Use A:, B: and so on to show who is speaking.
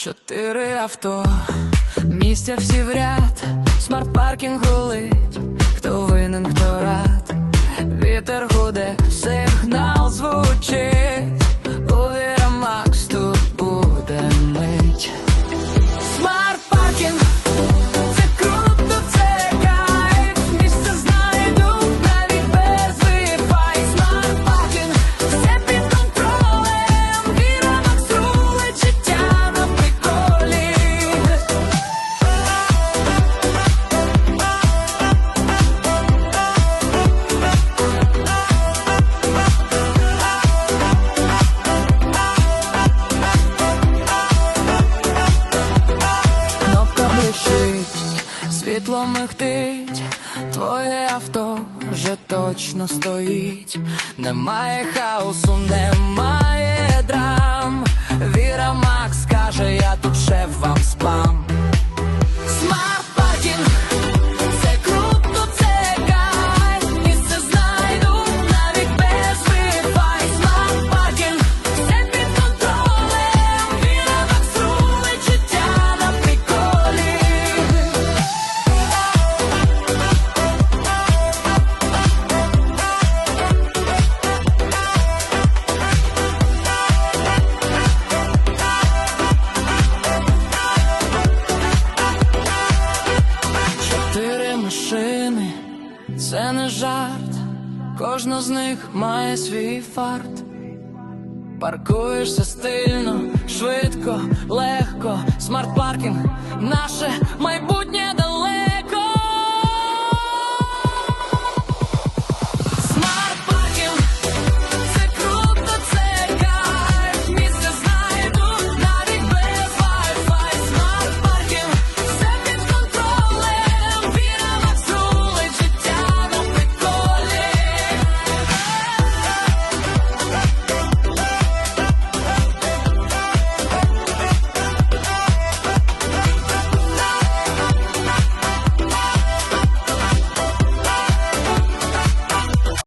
A: Чотири авто, місця всі в ряд, смарт-паркінг рулить, хто винен, хто рад, вітер гуде, сигнал звучить, У Макс тут буде мить. Смарт-паркінг, світло твоє авто вже точно стоїть. Немає хаосу, немає це не жарт, кожна з них має свій фарт. Паркуєшся стильно, швидко, легко, смарт-паркінг, наше майбутнє.